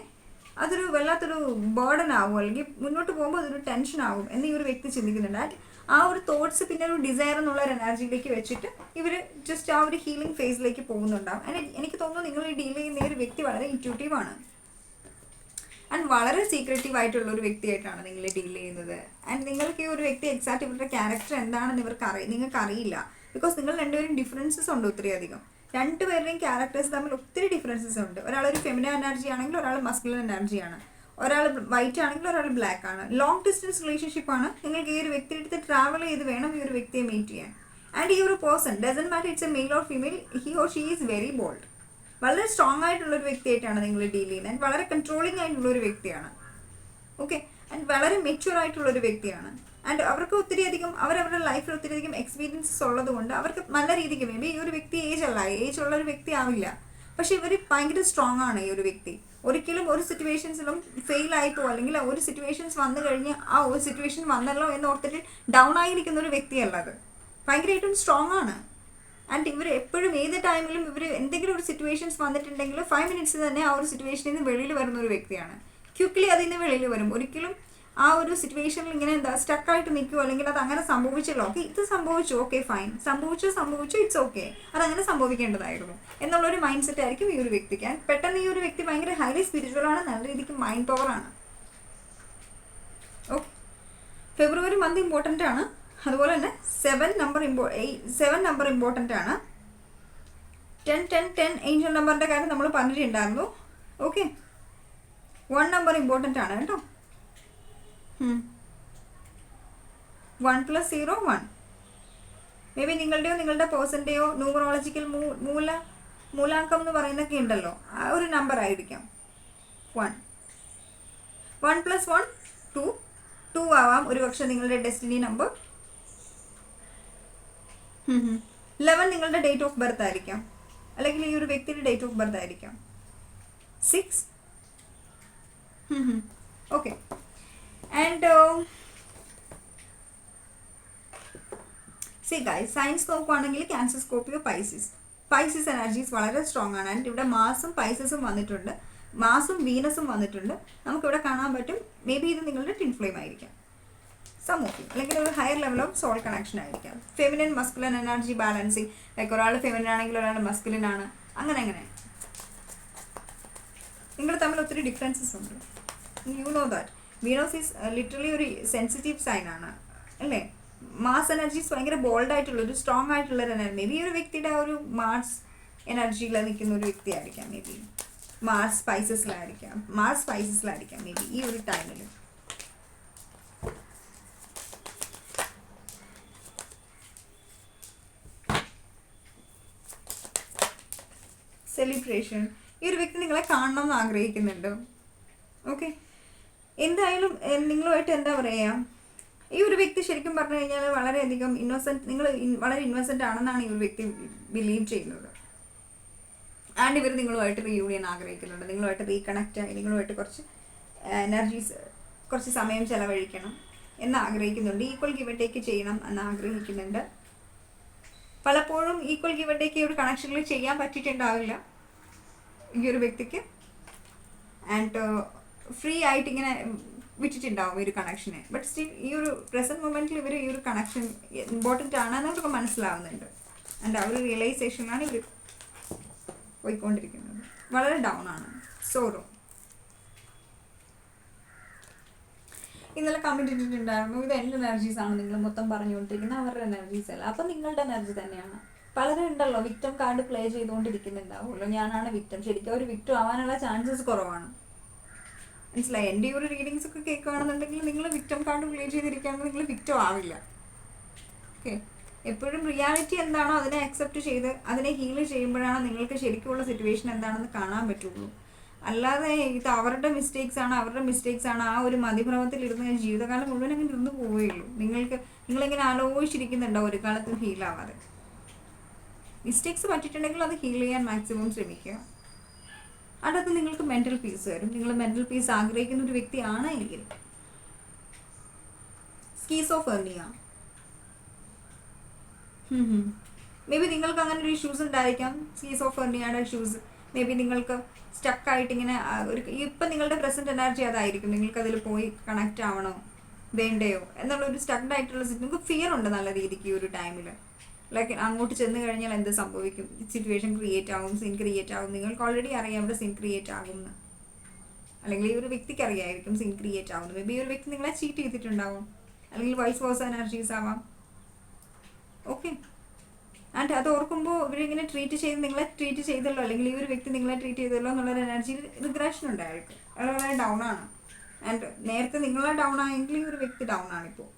അതൊരു വല്ലാത്തൊരു ബേർഡൻ ആവും അല്ലെങ്കിൽ മുന്നോട്ട് പോകുമ്പോൾ അതൊരു ടെൻഷൻ ആകും എന്ന് ഈ ഒരു വ്യക്തി ചിന്തിക്കുന്നുണ്ട്. ആൻഡ് ആ ഒരു തോട്ട്സ് പിന്നെ ഒരു ഡിസയർ എന്നുള്ള ഒരു എനർജിയിലേക്ക് വെച്ചിട്ട് ഇവർ ജസ്റ്റ് ആ ഒരു ഹീലിംഗ് ഫേസിലേക്ക് പോകുന്നുണ്ടാവും. എനിക്ക് തോന്നുന്നു നിങ്ങൾ ഡീൽ ചെയ്യുന്ന ഒരു വ്യക്തി വളരെ ഇന്റ്യൂട്ടീവ് ആണ്. ആൻഡ് വളരെ സീക്രട്ടീവ് ആയിട്ടുള്ള ഒരു വ്യക്തിയായിട്ടാണ് നിങ്ങൾ ഡീൽ ചെയ്യുന്നത്. ആൻഡ് നിങ്ങൾക്ക് ഈ ഒരു വ്യക്തി എക്സാക്ട് ഇവരുടെ ക്യാരക്ടർ എന്താണെന്ന് ഇവർക്ക് അറി നിങ്ങൾക്ക് അറിയില്ല ബിക്കോസ് നിങ്ങൾ രണ്ടുപേരും ഡിഫറൻസസ് ഉണ്ട് ഒത്തിരി അധികം. രണ്ടുപേരുടെയും ക്യാരക്ടേഴ്സ് തമ്മിൽ ഒത്തിരി ഡിഫറൻസസ് ഉണ്ട്. ഒരാൾ ഒരു ഫെമിനൽ എനർജി ആണെങ്കിൽ ഒരാൾ മസ്കുലർ ആണ്. ഒരാൾ വൈറ്റ് ആണെങ്കിൽ ഒരാൾ ബ്ലാക്ക് ആണ്. ലോങ് ഡിസ്റ്റൻസ് റിലേഷൻഷിപ്പ് ആണ് നിങ്ങൾക്ക് ഈ ഒരു വ്യക്തിയുടെ അടുത്ത് ട്രാവൽ ചെയ്ത് വേണം ഈ ഒരു വ്യക്തിയെ മീറ്റ് ചെയ്യാൻ. ആൻഡ് ഈ ഒരു person doesn't matter it's a male or female he or she is very bold വളരെ സ്ട്രോങ് ആയിട്ടുള്ള ഒരു വ്യക്തിയായിട്ടാണ് നിങ്ങൾ ഡീൽ ചെയ്യുന്നത്. ആൻഡ് വളരെ കൺട്രോളിംഗ് ആയിട്ടുള്ള ഒരു വ്യക്തിയാണ്. ഓക്കെ ആൻഡ് വളരെ മെച്യൂർ ആയിട്ടുള്ള ഒരു വ്യക്തിയാണ്. ആൻഡ് അവർക്ക് ഒത്തിരി അധികം അവരവരുടെ ലൈഫിൽ ഒത്തിരി അധികം എക്സ്പീരിയൻസസ് ഉള്ളത് കൊണ്ട് അവർക്ക് നല്ല രീതിക്ക് വേണ്ടി ഈ ഒരു വ്യക്തി ഏജ് അല്ല ഏജ് ഉള്ള ഒരു വ്യക്തി ആവില്ല. പക്ഷെ ഇവർ ഭയങ്കര സ്ട്രോങ് ആണ് ഈ ഒരു വ്യക്തി. ഒരിക്കലും ഒരു സിറ്റുവേഷൻസിലും ഫെയിൽ ആയിപ്പോ അല്ലെങ്കിൽ ഒരു സിറ്റുവേഷൻസ് വന്നു കഴിഞ്ഞ് ആ ഒരു സിറ്റുവേഷൻ വന്നല്ലോ എന്ന് ഓർത്തിട്ട് ഡൗൺ ആയിരിക്കുന്ന ഒരു വ്യക്തിയല്ല അത്. ഭയങ്കരമായിട്ടും സ്ട്രോങ് ആണ്. ആൻഡ് ഇവർ എപ്പോഴും ഏത് ടൈമിലും ഇവർ എന്തെങ്കിലും ഒരു സിറ്റുവേഷൻസ് വന്നിട്ടുണ്ടെങ്കിൽ ഫൈവ് മിനിറ്റ്സ് തന്നെ ആ ഒരു സിറ്റുവേഷനിൽ നിന്ന് വെളിയിൽ വരുന്ന ഒരു വ്യക്തിയാണ്. ക്വിക്ക്ലി അതിൽ നിന്ന് വെളിയിൽ വരും. ഒരിക്കലും ആ ഒരു സിറ്റുവേഷനിൽ ഇങ്ങനെ എന്താ സ്റ്റക്കായിട്ട് നിൽക്കുമോ അല്ലെങ്കിൽ അത് അങ്ങനെ സംഭവിച്ചല്ലോ? ഓക്കെ ഇത് സംഭവിച്ചു. ഓക്കെ ഫൈൻ സംഭവിച്ചു സംഭവിച്ചു ഇറ്റ്സ് ഓക്കെ അതങ്ങനെ സംഭവിക്കേണ്ടതായിരുന്നു. എന്നുള്ള ഒരു മൈൻഡ് സെറ്റ് ആയിരിക്കും ഈ ഒരു വ്യക്തിക്ക്. പെട്ടെന്ന് ഈ ഒരു വ്യക്തി ഭയങ്കര ഹൈലി സ്പിരിച്വൽ ആണ്. നല്ല രീതിക്ക് മൈൻഡ് പവർ ആണ്. ഓക്കെ. ഫെബ്രുവരി മന്ത് ഇമ്പോർട്ടന്റ് ആണ്. അതുപോലെ തന്നെ സെവൻ നമ്പർ ഇമ്പോ സെവൻ നമ്പർ ഇമ്പോർട്ടന്റ് ആണ്. ടെൻ ടെൻ ടെൻ ഏഞ്ചൽ നമ്പറിന്റെ കാര്യം നമ്മൾ പറഞ്ഞിട്ടുണ്ടായിരുന്നു. ഓക്കെ വൺ നമ്പർ ഇമ്പോർട്ടന്റ് ആണ് കേട്ടോ. One plus zero one maybe നിങ്ങളുടെയോ നിങ്ങളുടെ പേഴ്സന്റെയോ ന്യൂമറോളജിക്കൽ മൂല മൂലാങ്കം എന്ന് പറയുന്നൊക്കെ ഉണ്ടല്ലോ. ആ ഒരു നമ്പർ ആയിരിക്കാം. One one plus one two two ആവാം. ഒരു പക്ഷേ നിങ്ങളുടെ ഡെസ്റ്റിനി നമ്പർ ലെവൻ നിങ്ങളുടെ ഡേറ്റ് ഓഫ് ബർത്ത് ആയിരിക്കാം. അല്ലെങ്കിൽ ഈ ഒരു വ്യക്തിയുടെ ഡേറ്റ് ഓഫ് ബർത്ത് ആയിരിക്കാം. Six okay and see guys signs നോക്കുവാണെങ്കിൽ Cancer Scorpio Pisces Pisces energies വളരെ സ്ട്രോങ് ആണ്. ആൻഡ് ഇവിടെ മാസും പൈസസും വന്നിട്ടുണ്ട്. മാസും വീനസും വന്നിട്ടുണ്ട്. നമുക്കിവിടെ കാണാൻ പറ്റും. മേ ബി ഇത് നിങ്ങളുടെ ടിൻഫ്ലെയിം ആയിരിക്കാം. സമൂഹം അല്ലെങ്കിൽ ഒരു higher level of soul connection ആയിരിക്കാം. Feminine masculine energy balancing like ഒരാൾ ഫെമിനൻ ആണെങ്കിൽ ഒരാൾ മസ്കുലിൻ ആണ്. അങ്ങനെ അങ്ങനെ. നിങ്ങൾ തമ്മിൽ ഒത്തിരി ഡിഫറൻസസ് ഉണ്ട്. You know that Venus is literally ഒരു സെൻസിറ്റീവ് സൈൻ ആണ്. അല്ലേ? മാസ് എനർജീസ് ഭയങ്കര ബോൾഡ് ആയിട്ടുള്ള ഒരു സ്ട്രോങ് ആയിട്ടുള്ള ഒരു എനർജി മേ ബി ഒരു വ്യക്തിയുടെ ആ ഒരു മാർസ് എനർജിയിൽ നിൽക്കുന്ന ഒരു വ്യക്തിയായിരിക്കാം മേ ബി മാർസ് സ്പൈസസിലായിരിക്കാം മാർസ് സ്പൈസസിലായിരിക്കാം മേ ബി ഈ ഒരു ടൈമിൽ സെലിബ്രേഷൻ ഈ ഒരു വ്യക്തി നിങ്ങളെ കാണണം എന്ന് ആഗ്രഹിക്കുന്നുണ്ട്. ഓക്കെ എന്തായാലും നിങ്ങളുമായിട്ട് എന്താ പറയുക ഈ ഒരു വ്യക്തി ശരിക്കും പറഞ്ഞു കഴിഞ്ഞാൽ വളരെയധികം ഇന്നോസെന്റ് നിങ്ങൾ വളരെ ഇന്നോസെന്റ് ആണെന്നാണ് ഈ ഒരു വ്യക്തി ബിലീവ് ചെയ്യുന്നത്. ആൻഡ് ഇവർ നിങ്ങളുമായിട്ട് റീയൂണിയൻ ആഗ്രഹിക്കുന്നുണ്ട്. നിങ്ങളുമായിട്ട് റീകണക്റ്റ് ആയി നിങ്ങളുമായിട്ട് കുറച്ച് എനർജീസ് കുറച്ച് സമയം ചെലവഴിക്കണം എന്ന് ആഗ്രഹിക്കുന്നുണ്ട്. ഈക്വൽ ഗിവ് ടേക്ക് ചെയ്യണം എന്ന് ആഗ്രഹിക്കുന്നുണ്ട്. പലപ്പോഴും ഈക്വൽ ഗിവൻ ടേക്ക് ഈ ഒരു കണക്ഷനിൽ ചെയ്യാൻ പറ്റിയിട്ടുണ്ടാവില്ല ഈ ഒരു വ്യക്തിക്ക്. ആൻഡ് ഫ്രീ ആയിട്ട് ഇങ്ങനെ വിട്ടിട്ടുണ്ടാവും ഈ ഒരു കണക്ഷനെ ബട്ട് സ്റ്റിൽ ഈ ഒരു പ്രസന്റ് മൊമെന്റിൽ ഇവർ ഈ ഒരു കണക്ഷൻ ഇമ്പോർട്ടന്റ് ആണെന്ന് അവർക്ക് മനസ്സിലാവുന്നുണ്ട്. ആൻഡ് ആ ഒരു റിയലൈസേഷനാണ് ഇവർ പോയിക്കൊണ്ടിരിക്കുന്നത്. വളരെ ഡൗൺ ആണ്. സോറോ ഇന്നലെ കമന്റ് ഇട്ടിട്ടുണ്ടായിരുന്നു. ഇത് എന്റെ എനർജീസ് ആണ്. നിങ്ങൾ മൊത്തം പറഞ്ഞുകൊണ്ടിരിക്കുന്നത് അവരുടെ എനർജീസ് അല്ല? അപ്പം നിങ്ങളുടെ എനർജി തന്നെയാണ്. പലരും ഉണ്ടല്ലോ വിക്ടം കാർഡ് പ്ലേ ചെയ്തുകൊണ്ടിരിക്കുന്നുണ്ടാവുമല്ലോ. ഞാനാണ് വിക്ടം ശരിക്കും ഒരു വിക്ടം ആവാനുള്ള ചാൻസസ് കുറവാണ്. മനസ്സിലായി? എന്റെ ഒരു റീഡിങ്സ് ഒക്കെ കേൾക്കുകയാണെന്നുണ്ടെങ്കിൽ നിങ്ങൾ വിക്ടം കാർഡ് പ്ലേ ചെയ്തിരിക്കുകയാണെങ്കിൽ നിങ്ങൾ വിക്ടം ആവില്ല. ഓക്കെ എപ്പോഴും റിയാലിറ്റി എന്താണോ അതിനെ അക്സെപ്റ്റ് ചെയ്ത് അതിനെ ഹീൽ ചെയ്യുമ്പോഴാണ് നിങ്ങൾക്ക് ശരിക്കുള്ള സിറ്റുവേഷൻ എന്താണെന്ന് കാണാൻ പറ്റുള്ളൂ. അല്ലാതെ ഇത് അവരുടെ മിസ്റ്റേക്സ് ആണ് അവരുടെ മിസ്റ്റേക്സ് ആണ്. ആ ഒരു മതിഭ്രമത്തിൽ ഇരുന്ന് ജീവിതകാലം മുഴുവൻ അങ്ങനെ ഇരുന്ന് പോവുകയുള്ളൂ. നിങ്ങൾക്ക് നിങ്ങളിങ്ങനെ ആലോചിച്ചിരിക്കുന്നുണ്ടോ ഒരു കാലത്തും ഹീലാവാതെ മിസ്റ്റേക്സ് പറ്റിയിട്ടുണ്ടെങ്കിൽ അത് ഹീൽ ചെയ്യാൻ മാക്സിമം ശ്രമിക്കുക. അതത് നിങ്ങൾക്ക് മെന്റൽ പീസ് വരും നിങ്ങൾ മെന്റൽ പീസ് ആഗ്രഹിക്കുന്ന ഒരു വ്യക്തിയാണ് എങ്കിൽ സ്കീസ് ഓഫ് എർണിയ മേ ബി നിങ്ങൾക്ക് അങ്ങനെ ഒരു ഇഷ്യൂസ് ഉണ്ടായിരിക്കാം. സ്കീസ് ഓഫ് എർണിയുടെ ഇഷ്യൂസ് മേ ബി നിങ്ങൾക്ക് സ്റ്റക്ക് ആയിട്ട് ഇങ്ങനെ ഒരു ഇപ്പം നിങ്ങളുടെ പ്രസന്റ് എനർജി അതായിരിക്കും. നിങ്ങൾക്ക് അതിൽ പോയി കണക്റ്റ് ആവണോ? വേണ്ടയോ? എന്നുള്ള ഒരു സ്റ്റക്ഡ് ആയിട്ടുള്ള നിങ്ങൾക്ക് ഫിയർ ഉണ്ട് നല്ല രീതിക്ക് ഈ ഒരു ടൈമിൽ ലൈക്ക് അങ്ങോട്ട് ചെന്ന് കഴിഞ്ഞാൽ എന്ത് സംഭവിക്കും? സിറ്റുവേഷൻ ക്രിയേറ്റ് ആവും സീൻ ക്രിയേറ്റ് ആവും. നിങ്ങൾക്ക് ഓൾറെഡി അറിയാം ഇവിടെ സീൻ ക്രിയേറ്റ് ആകും അല്ലെങ്കിൽ ഈ ഒരു വ്യക്തിക്ക് അറിയായിരിക്കും സീൻ ക്രിയേറ്റ് ആവുന്നത്. മേ ബി ഒരു വ്യക്തി നിങ്ങളെ ചീറ്റ് ചെയ്തിട്ടുണ്ടാവും. അല്ലെങ്കിൽ വൈസ് വേഴ്സ എനർജീസ് ആവാം. ഓക്കെ ആൻഡ് അത് ഓർക്കുമ്പോൾ ഇവരിങ്ങനെ ട്രീറ്റ് ചെയ്ത് നിങ്ങളെ ട്രീറ്റ് ചെയ്തല്ലോ അല്ലെങ്കിൽ ഈ ഒരു വ്യക്തി നിങ്ങളെ ട്രീറ്റ് ചെയ്തല്ലോ എന്നുള്ളൊരു എനർജി റിഗ്രഷൻ ഉണ്ടായിരിക്കും അത് വളരെ ഡൗൺ ആണ്. ആൻഡ് നേരത്തെ നിങ്ങളെ ഡൗൺ ആയെങ്കിൽ ഈ ഒരു വ്യക്തി ഡൗൺ ആണിപ്പോൾ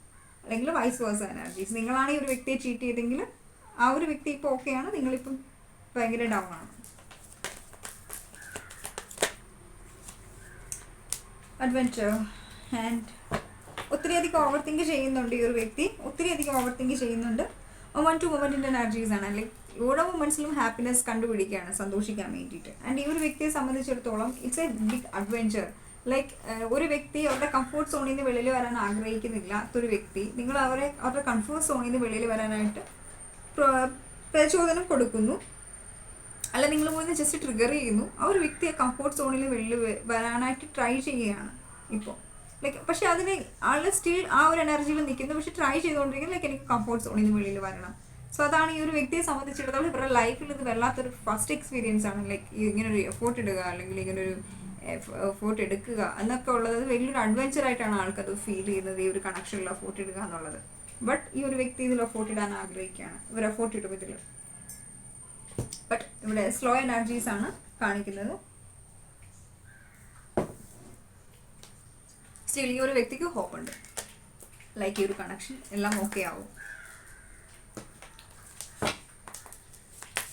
അല്ലെങ്കിൽ വൈസ് വേഴ്സ് എനർജീസ് നിങ്ങളാണ് ഈ ഒരു വ്യക്തിയെ ട്രീറ്റ് ചെയ്തെങ്കിൽ ആ ഒരു വ്യക്തി ഇപ്പോൾ ഓക്കെയാണ് നിങ്ങളിപ്പം ഭയങ്കര ഡൗൺ ആണ്. അഡ്വഞ്ചർ ആൻഡ് ഒത്തിരിയധികം ഓവർ തിങ്ക് ചെയ്യുന്നുണ്ട് ഈ ഒരു വ്യക്തി. ഒത്തിരിയധികം ഓവർ തിങ്ക് ചെയ്യുന്നുണ്ട്. മൊമെന്റ് ടു വുമന്റെ എനർജീസ് ആണ് ലൈക്ക് ഓരോ വുമൻസിലും ഹാപ്പിനെസ് കണ്ടുപിടിക്കുകയാണ് സന്തോഷിക്കാൻ വേണ്ടിയിട്ട്. ആൻഡ് ഈ ഒരു വ്യക്തിയെ സംബന്ധിച്ചിടത്തോളം it's a big adventure like ഒരു വ്യക്തി അവരുടെ കംഫോർട്ട് സോണിൽ നിന്ന് വെളിയിൽ വരാൻ ആഗ്രഹിക്കുന്നില്ലാത്തൊരു വ്യക്തി നിങ്ങൾ അവരെ അവരുടെ കംഫോർട്ട് സോണിൽ നിന്ന് വെളിയിൽ വരാനായിട്ട് പ്ര- പ്രചോദനം കൊടുക്കുന്നു. അല്ല നിങ്ങൾ പോയി ജസ്റ്റ് ട്രിഗർ ചെയ്യുന്നു. ആ ഒരു വ്യക്തിയെ കംഫോർട്ട് സോണിൽ വെളിയിൽ വരാനായിട്ട് ട്രൈ ചെയ്യുകയാണ് ഇപ്പോൾ ലൈക്ക് പക്ഷെ അതിന് ആൾ സ്റ്റിൽ ആ ഒരു എനർജിയിൽ നിൽക്കുന്നു പക്ഷെ ട്രൈ ചെയ്തുകൊണ്ടിരിക്കുന്നു. ലൈക്ക് എനിക്ക് കംഫോർട്ട് സോണിൽ നിന്ന് വെളിയിൽ വരണം. സോ അതാണ് ഈ ഒരു വ്യക്തിയെ സംബന്ധിച്ചിടത്തോളം ഇവരുടെ ലൈഫിൽ ഇത് വല്ലാത്തൊരു ഫസ്റ്റ് എക്സ്പീരിയൻസ് ആണ്. ലൈക്ക് ഇങ്ങനൊരു എഫോർട്ട് ഇടുക അല്ലെങ്കിൽ ഇങ്ങനൊരു എഫോർട്ട് എടുക്കുക എന്നൊക്കെ ഉള്ളത് വലിയൊരു അഡ്വഞ്ചർ ആയിട്ടാണ് ആൾക്കത് ഫീൽ ചെയ്യുന്നത്. ഈ ഒരു കണക്ഷനിൽ എഫോർട്ട് ഇടുക എന്നുള്ളത്. ബട്ട് ഈ ഒരു വ്യക്തി ഇതിൽ എഫോർട്ട് ഇടാൻ ആഗ്രഹിക്കുകയാണ്. ഇവർ എഫോർട്ട് ഇടും ഇതിൽ ബട്ട് ഇവിടെ സ്ലോ എനർജീസ് ആണ് കാണിക്കുന്നത്. സ്റ്റിൽ ഈ ഒരു വ്യക്തിക്ക് ഹോപ്പ് ഉണ്ട്. ലൈക്ക് ഈ ഒരു കണക്ഷൻ എല്ലാം ഓക്കെ ആവും.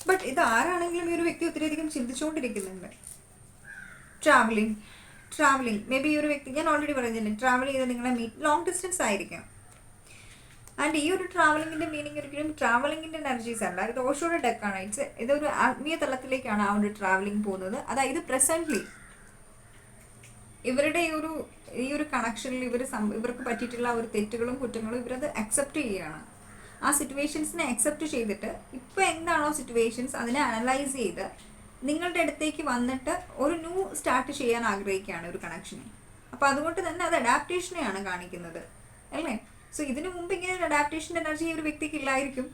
ബട്ട് ഇത് ആരാണെങ്കിലും ഈ ഒരു വ്യക്തി ഒത്തിരിയധികം ചിന്തിച്ചുകൊണ്ടിരിക്കുന്നുണ്ട്. ട്രാവലിംഗ് ട്രാവലിംഗ് മേ ബി ഈ ഒരു വ്യക്തി ഞാൻ ഓൾറെഡി പറഞ്ഞില്ലേ ട്രാവൽ ചെയ്ത് നിങ്ങളെ മീറ്റ് ലോങ് ഡിസ്റ്റൻസ് ആയിരിക്കാം. ആൻഡ് ഈ ഒരു ട്രാവലിങ്ങിന്റെ മീനിങ് ഒരിക്കലും ട്രാവലിങ്ങിന്റെ എനർജീസ് അല്ല. ഇത് ഓഷോയുടെ ഡെക്കാണ് ഇറ്റ്സ് ഇതൊരു ആത്മീയ തലത്തിലേക്കാണ് ആ ഒരു ട്രാവലിംഗ് പോകുന്നത്. അതായത് പ്രസന്റ്ലി ഇവരുടെ ഈ ഒരു ഈ ഒരു കണക്ഷനിൽ ഇവർ ഇവർക്ക് പറ്റിയിട്ടുള്ള ഒരു തെറ്റുകളും കുറ്റങ്ങളും ഇവരത് അക്സെപ്റ്റ് ചെയ്യുകയാണ്. ആ സിറ്റുവേഷൻസിനെ അക്സെപ്റ്റ് ചെയ്തിട്ട് ഇപ്പോൾ എന്താണോ സിറ്റുവേഷൻസ് അതിനെ അനലൈസ് ചെയ്ത് നിങ്ങളുടെ അടുത്തേക്ക് വന്നിട്ട് ഒരു ന്യൂ സ്റ്റാർട്ട് ചെയ്യാൻ ആഗ്രഹിക്കുകയാണ് ഒരു കണക്ഷനെ അപ്പോൾ അതുകൊണ്ട് തന്നെ അത് അഡാപ്റ്റേഷനെയാണ് കാണിക്കുന്നത്. അല്ലേ? സോ ഇതിനു മുമ്പ് ഇങ്ങനെ ഒരു അഡാപ്റ്റേഷൻ എനർജി ഒരു വ്യക്തിക്ക് ഇല്ലായിരിക്കും.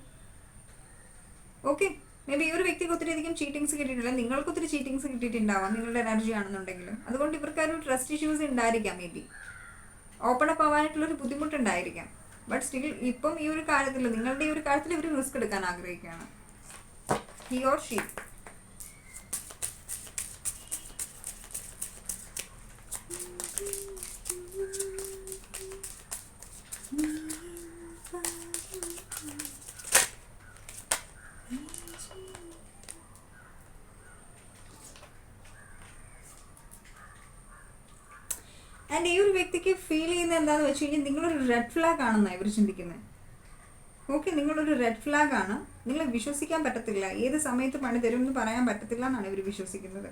ഓക്കെ മേ ബി ഈ ഒരു വ്യക്തിക്ക് ഒത്തിരി അധികം ചീറ്റിങ്സ് കിട്ടിയിട്ടില്ല. നിങ്ങൾക്ക് ഒത്തിരി ചീറ്റിങ്സ് കിട്ടിയിട്ടുണ്ടാവാം. നിങ്ങളുടെ എനർജി ആണെന്നുണ്ടെങ്കിൽ. അതുകൊണ്ട് ഇവർക്ക് ഒരു ട്രസ്റ്റ് ഇഷ്യൂസ് ഉണ്ടായിരിക്കാം മേ ബി ഓപ്പൺ അപ്പ് ആവാനായിട്ടുള്ളൊരു ബുദ്ധിമുട്ടുണ്ടായിരിക്കാം. ബട്ട് സ്റ്റിൽ ഇപ്പം ഈ ഒരു കാര്യത്തിൽ നിങ്ങളുടെ ഈ ഒരു കാര്യത്തിൽ ഇവർ റിസ്ക് എടുക്കാൻ ആഗ്രഹിക്കുകയാണ്. ഹി ഓർ ഷീ ആൻഡ് ഈ ഒരു വ്യക്തിക്ക് ഫീൽ ചെയ്യുന്നത് എന്താണെന്ന് വെച്ച് കഴിഞ്ഞാൽ നിങ്ങളൊരു റെഡ് ഫ്ലാഗ് ആണെന്നാണ് ഇവർ ചിന്തിക്കുന്നത് ഓക്കെ നിങ്ങളൊരു റെഡ് ഫ്ലാഗ് ആണ്. നിങ്ങൾ വിശ്വസിക്കാൻ പറ്റത്തില്ല. ഏത് സമയത്ത് പണി തരും എന്ന് പറയാൻ പറ്റത്തില്ല എന്നാണ് ഇവർ വിശ്വസിക്കുന്നത്.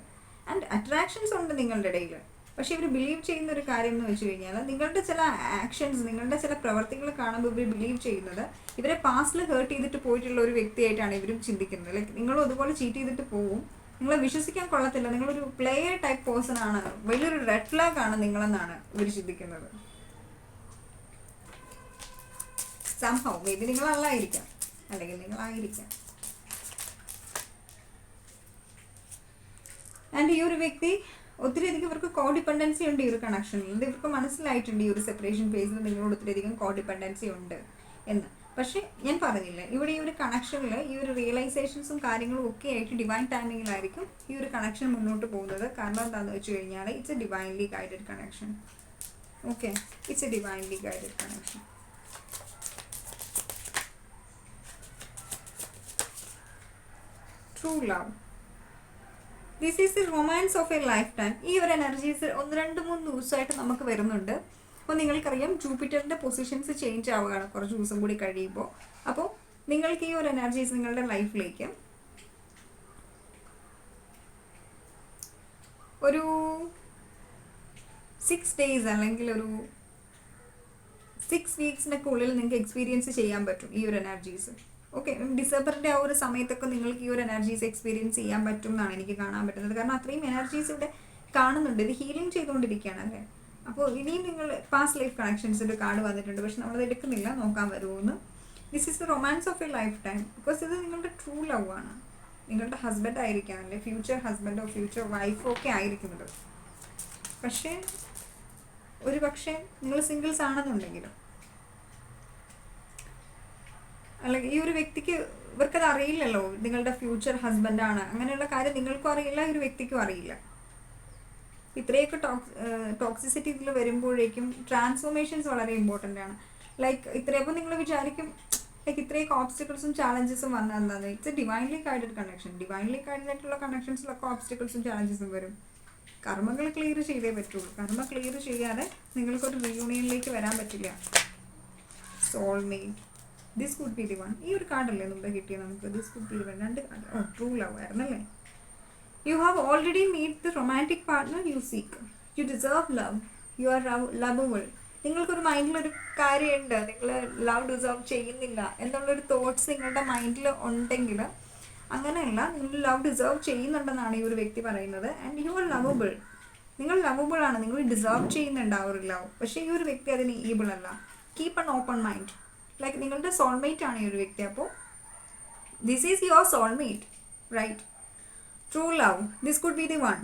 ആൻഡ് അട്രാക്ഷൻസ് ഉണ്ട് നിങ്ങളുടെ ഇടയിൽ പക്ഷേ ഇവർ ബിലീവ് ചെയ്യുന്ന ഒരു കാര്യം എന്ന് വെച്ച് കഴിഞ്ഞാൽ നിങ്ങളുടെ ചില ആക്ഷൻസ് നിങ്ങളുടെ ചില പ്രവർത്തികൾ കാണുമ്പോൾ ഇവർ ബിലീവ് ചെയ്യുന്നത് ഇവരെ പാസ്റ്റിൽ ഹേർട്ട് ചെയ്തിട്ട് പോയിട്ടുള്ള ഒരു വ്യക്തിയായിട്ടാണ് ഇവരും ചിന്തിക്കുന്നത്. ലൈക്ക് നിങ്ങളും അതുപോലെ ചീറ്റ് ചെയ്തിട്ട് പോവും. നിങ്ങളെ വിശ്വസിക്കാൻ കൊള്ളത്തില്ല. നിങ്ങളൊരു പ്ലെയർ ടൈപ്പ് പേഴ്സൺ ആണ്. വലിയൊരു റെഡ് ഫ്ലാഗ് ആണ് നിങ്ങളെന്നാണ് ഇവർ ചിന്തിക്കുന്നത്. സംഭവം മേ ബി നിങ്ങളല്ലായിരിക്കാം. അല്ലെങ്കിൽ നിങ്ങളായിരിക്കാം. ആൻഡ് ഈ ഒരു വ്യക്തി ഒത്തിരി അധികം ഇവർക്ക് കോഡിപ്പെൻഡൻസി ഉണ്ട് ഈ ഒരു കണക്ഷനിൽ ഇവർക്ക് മനസ്സിലായിട്ടുണ്ട് ഈ ഒരു സെപ്പറേഷൻ ഫേസിൽ നിങ്ങളോട് ഒത്തിരി അധികം കോഡിപ്പെൻഡൻസി ഉണ്ട് എന്ന്. പക്ഷേ ഞാൻ പറഞ്ഞില്ല ഇവിടെ ഈ ഒരു കണക്ഷനിൽ ഈ ഒരു റിയലൈസേഷൻസും കാര്യങ്ങളും ഒക്കെ ആയിട്ട് ഡിവൈൻ ടൈമിങ്ങിലായിരിക്കും ഈ ഒരു കണക്ഷൻ മുന്നോട്ട് പോകുന്നത്. കാരണം എന്താണെന്ന് വെച്ച് കഴിഞ്ഞാൽ it's a divinely guided connection okay it's a divinely guided connection true love this is the romance of a lifetime ഈ ഒരു എനർജീസ് ഒന്ന് രണ്ട് മൂന്ന് ദിവസമായിട്ട് നമുക്ക് വരുന്നുണ്ട്. അപ്പോൾ നിങ്ങൾക്കറിയാം ജൂപ്പിറ്ററിന്റെ പൊസിഷൻസ് ചേഞ്ച് ആവുകയാണ് കുറച്ച് ദിവസം കൂടി കഴിയുമ്പോൾ അപ്പോൾ നിങ്ങൾക്ക് ഈ ഒരു എനർജീസ് നിങ്ങളുടെ ലൈഫിലേക്ക് ഒരു സിക്സ് ഡേയ്സ് അല്ലെങ്കിൽ ഒരു സിക്സ് വീക്സിനൊക്കെ ഉള്ളിൽ നിങ്ങൾക്ക് എക്സ്പീരിയൻസ് ചെയ്യാൻ പറ്റും ഈ ഒരു എനർജീസ് ഓക്കെ ഡിസംബറിന്റെ ആ ഒരു സമയത്തൊക്കെ നിങ്ങൾക്ക് ഈ ഒരു എനർജീസ് എക്സ്പീരിയൻസ് ചെയ്യാൻ പറ്റും എന്നാണ് എനിക്ക് കാണാൻ പറ്റുന്നത്. കാരണം അത്രയും എനർജീസ് ഇവിടെ കാണുന്നുണ്ട്. ഇത് ഹീലിംഗ് ചെയ്തുകൊണ്ടിരിക്കുകയാണ് അല്ലേ? അപ്പോൾ ഇനിയും നിങ്ങൾ പാസ്റ്റ് ലൈഫ് കണക്ഷൻസിന്റെ കാർഡ് വന്നിട്ടുണ്ട്. പക്ഷെ നമ്മളത് എടുക്കുന്നില്ല. നോക്കാൻ വരുമെന്ന് this is the romance of a lifetime because ഇത് നിങ്ങളുടെ ട്രൂ ലവ് ആണ്. നിങ്ങളുടെ ഹസ്ബൻഡ് ആയിരിക്കാം. അല്ലെ ഫ്യൂച്ചർ ഹസ്ബൻഡോ ഫ്യൂച്ചർ വൈഫോ ഒക്കെ ആയിരിക്കുന്നത്. പക്ഷേ ഒരു പക്ഷേ നിങ്ങൾ സിംഗിൾസ് ആണെന്നുണ്ടെങ്കിലും അല്ലെങ്കിൽ ഈ ഒരു വ്യക്തിക്ക് ഇവർക്കത് അറിയില്ലല്ലോ. നിങ്ങളുടെ ഫ്യൂച്ചർ ഹസ്ബൻഡാണ് അങ്ങനെയുള്ള കാര്യം നിങ്ങൾക്കും അറിയില്ല ഒരു വ്യക്തിക്കും അറിയില്ല. ഇത്രയൊക്കെ ടോക്സ് ടോക്സിസിറ്റി ഇതിൽ വരുമ്പോഴേക്കും ട്രാൻസ്ഫോർമേഷൻസ് വളരെ ഇമ്പോർട്ടന്റ് ആണ്. ലൈക്ക് ഇത്രയപ്പോൾ നിങ്ങൾ വിചാരിക്കും ലൈക്ക് ഇത്രയൊക്കെ ഓബ്സ്റ്റിക്കൽസും ചാലഞ്ചസും വന്നാൽ എന്താണ് it's a divinely guided connection divinely guided ആയിട്ടുള്ള കണക്ഷൻസിലൊക്കെ ഓബ്സ്റ്റിക്കൽസും ചാലഞ്ചസും വരും. കർമ്മങ്ങൾ ക്ലിയർ ചെയ്തേ പറ്റുള്ളൂ. കർമ്മ ക്ലിയർ ചെയ്യാതെ നിങ്ങൾക്കൊരു റീയൂണിയനിലേക്ക് വരാൻ പറ്റില്ല. Soulmate this could be the one ഈ ഒരു കാർഡല്ലേ നമ്മുടെ കിട്ടിയത് നമുക്ക്? This could be the one രണ്ട് കാർഡ് ഓ ട്രൂ ലവ് ആയിരുന്നല്ലേ? You have already met the romantic partner you seek. You deserve love. You are lovable. നിങ്ങൾക്കൊരു മൈൻഡിലൊരു കാര്യമുണ്ട്. നിങ്ങൾ ലവ് ഡിസേർവ് ചെയ്യുന്നില്ല എന്നുള്ളൊരു തോട്ട്സ് നിങ്ങളുടെ മൈൻഡിൽ ഉണ്ടെങ്കിൽ അങ്ങനെയല്ല നിങ്ങൾ ലവ് ഡിസേർവ് ചെയ്യുന്നുണ്ടെന്നാണ് ഈ ഒരു വ്യക്തി പറയുന്നത്. ആൻഡ് യു ആർ ലവബിൾ നിങ്ങൾ ലവബിൾ ആണ്. നിങ്ങൾ ഡിസേർവ് ചെയ്യുന്നുണ്ട് ആ ഒരു ലവ് പക്ഷേ ഈ ഒരു വ്യക്തി അതിന് ഈബിൾ അല്ല. Keep an open mind like നിങ്ങളുടെ സോൾമേറ്റ് ആണ് ഈ ഒരു വ്യക്തി. അപ്പോൾ this is your soulmate right true love this could be the one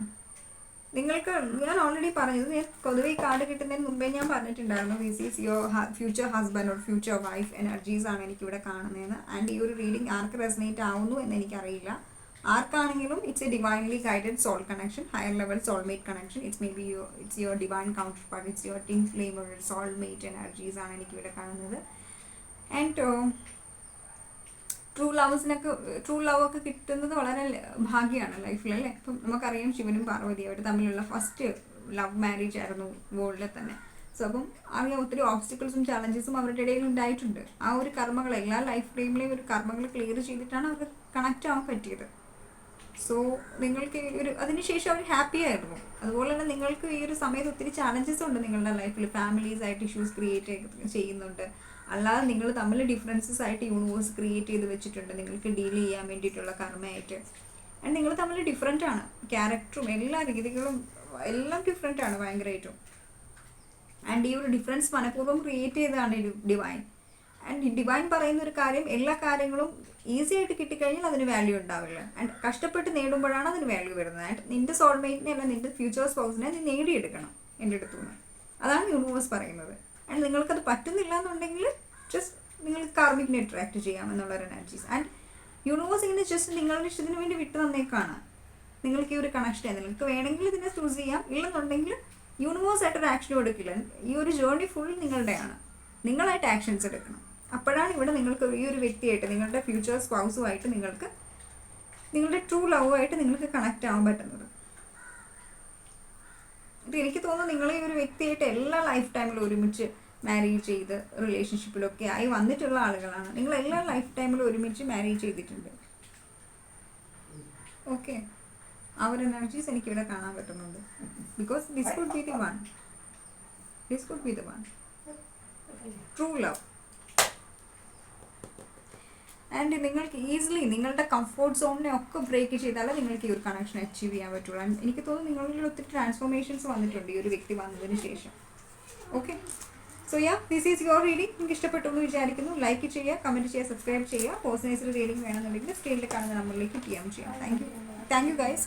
നിങ്ങൾക്ക് ഞാൻ ഓൾറെഡി പറഞ്ഞത് ഞാൻ പൊതുവെ ഈ കാർഡ് കിട്ടുന്നതിന് മുമ്പേ ഞാൻ പറഞ്ഞിട്ടുണ്ടായിരുന്നു this is your future husband or future wife energies ആണ് എനിക്കിവിടെ കാണുന്നതെന്ന്. ആൻഡ് ഈ ഒരു റീഡിംഗ് ആർക്ക് റെസനേറ്റ് ആവുന്നു എന്ന് എനിക്കറിയില്ല. ആർക്കാണെങ്കിലും it's a divinely guided soul connection higher level soulmate connection it's maybe your it's your divine counterpart it's your twin flame soulmate energies ആണ് എനിക്കിവിടെ കാണുന്നത്. ആൻഡ് ട്രൂ ലവേഴ്സിനൊക്കെ ട്രൂ ലവ് ഒക്കെ കിട്ടുന്നത് വളരെ ഭാഗ്യമാണ് ലൈഫിൽ അല്ലേ ഇപ്പം നമുക്കറിയാം ശിവനും പാർവതിയും അവർ തമ്മിലുള്ള ഫസ്റ്റ് ലവ് മാരേജ് ആയിരുന്നു വേൾഡിൽ തന്നെ. സോ അപ്പം അറിയാം ഒത്തിരി ഓബ്സ്റ്റിക്കിൾസും ചാലഞ്ചസും അവരുടെ ഇടയിൽ ഉണ്ടായിട്ടുണ്ട്. ആ ഒരു കർമ്മങ്ങൾ എല്ലാ ലൈഫ് ടൈമിലെയും ഒരു കർമ്മങ്ങൾ ക്ലിയർ ചെയ്തിട്ടാണ് അവർക്ക് കണക്റ്റ് ആവാൻ പറ്റിയത്. സോ നിങ്ങൾക്ക് ഒരു അതിനുശേഷം അവർ ഹാപ്പി ആയിരുന്നു. അതുപോലെ തന്നെ നിങ്ങൾക്ക് ഈ ഒരു സമയത്ത് ഒത്തിരി ചാലഞ്ചസ് ഉണ്ട് നിങ്ങളുടെ ലൈഫിൽ ഫാമിലീസ് ആയിട്ട് ഇഷ്യൂസ് ക്രിയേറ്റ് ചെയ്യുന്നുണ്ട്. അല്ലാതെ നിങ്ങൾ തമ്മിൽ ഡിഫറൻസസ് ആയിട്ട് യൂണിവേഴ്സ് ക്രിയേറ്റ് ചെയ്ത് വെച്ചിട്ടുണ്ട്. നിങ്ങൾക്ക് ഡീൽ ചെയ്യാൻ വേണ്ടിയിട്ടുള്ള കർമ്മയായിട്ട്. ആൻഡ് നിങ്ങൾ തമ്മിൽ ഡിഫറെന്റ് ആണ്. ക്യാരക്ടറും എല്ലാ രീതികളും എല്ലാം ഡിഫറെന്റ് ആണ് ഭയങ്കരമായിട്ടും ആൻഡ് ഈ ഒരു ഡിഫറൻസ് മനഃപൂർവം ക്രിയേറ്റ് ചെയ്തതാണ് ഡിവൈൻ ആൻഡ് ഡിവൈൻ പറയുന്ന ഒരു കാര്യം എല്ലാ കാര്യങ്ങളും ഈസി ആയിട്ട് കിട്ടിക്കഴിഞ്ഞാൽ അതിന് വാല്യൂ ഉണ്ടാവില്ല. ആൻഡ് കഷ്ടപ്പെട്ട് നേടുമ്പോഴാണ് അതിന് വാല്യൂ വരുന്നത്. ആൻഡ് നിന്റെ സോൾമേറ്റിനെ അല്ല നിന്റെ ഫ്യൂച്ചർ സ്പൗസിനെ നീ നേടിയെടുക്കണം. എന്റെ അടുത്തുനിന്ന്. അതാണ് യൂണിവേഴ്സ് പറയുന്നത്. ആൻഡ് നിങ്ങൾക്കത് പറ്റുന്നില്ല എന്നുണ്ടെങ്കിൽ ജസ്റ്റ് നിങ്ങൾ കാർമിക്കിനെ അട്രാക്ട് ചെയ്യാം എന്നുള്ള ഒരു എനർജീസ് ആൻഡ് യൂണിവേഴ്സ് ഇങ്ങനെ ജസ്റ്റ് നിങ്ങളുടെ ഇഷ്ടത്തിന് വേണ്ടി വിട്ടു തന്നേക്കാണ്. നിങ്ങൾക്ക് ഈ ഒരു കണക്ഷൻ നിങ്ങൾക്ക് വേണമെങ്കിൽ ഇതിനെ ചൂസ് ചെയ്യാം. ഇല്ലെന്നുണ്ടെങ്കിൽ യൂണിവേഴ്സ് ആയിട്ടൊരു ആക്ഷൻ എടുക്കില്ല. ഈ ഒരു ജേർണി ഫുൾ നിങ്ങളുടെയാണ്. നിങ്ങളായിട്ട് ആക്ഷൻസ് എടുക്കണം. അപ്പോഴാണ് ഇവിടെ നിങ്ങൾക്ക് ഈ ഒരു വ്യക്തിയായിട്ട് നിങ്ങളുടെ ഫ്യൂച്ചർ സ്പൗസുമായിട്ട് നിങ്ങൾക്ക് നിങ്ങളുടെ ട്രൂ ലവുമായിട്ട് നിങ്ങൾക്ക് കണക്റ്റ് ആവാൻ പറ്റുന്നത്. ഇത് എനിക്ക് തോന്നുന്നു നിങ്ങൾ ഈ ഒരു വ്യക്തിയായിട്ട് എല്ലാ ലൈഫ് ടൈമിലും ഒരുമിച്ച് മാരേജ് ചെയ്ത് റിലേഷൻഷിപ്പിലൊക്കെ ആയി വന്നിട്ടുള്ള ആളുകളാണ്. നിങ്ങൾ എല്ലാ ലൈഫ് ടൈമിലും ഒരുമിച്ച് മാരേജ് ചെയ്തിട്ടുണ്ട്. ഓക്കെ ആ ഒരു എനർജീസ് എനിക്ക് ഇവിടെ കാണാൻ പറ്റുന്നുണ്ട്. Because this could be the one this could be the one true love and നിങ്ങൾക്ക് ഈസിലി നിങ്ങളുടെ കംഫോർട്ട് സോണിനെ ഒക്കെ ബ്രേക്ക് ചെയ്താലേ നിങ്ങൾക്ക് ഈ ഒരു കണക്ഷൻ അച്ചീവ് ചെയ്യാൻ പറ്റുള്ളൂ. ആൻഡ് എനിക്ക് തോന്നുന്നു നിങ്ങളിൽ ഒത്തിരി ട്രാൻസ്ഫോർമേഷൻസ് വന്നിട്ടുണ്ട് ഈ ഒരു വ്യക്തി വന്നതിന് ശേഷം. Okay so yeah this is your reading നിങ്ങൾക്ക് ഇഷ്ടപ്പെട്ടു എന്ന് വിചാരിക്കുന്നു. ലൈക്ക് ചെയ്യുക കമന്റ് ചെയ്യുക സബ്സ്ക്രൈബ് ചെയ്യുക. പേഴ്സണൈസ്ഡ് റീഡിംഗ് വേണമെന്നുണ്ടെങ്കിൽ സ്ക്രീനിൽ കാണുന്ന നമ്പറിലേക്ക് പി എം ചെയ്യാം. Thank you thank you guys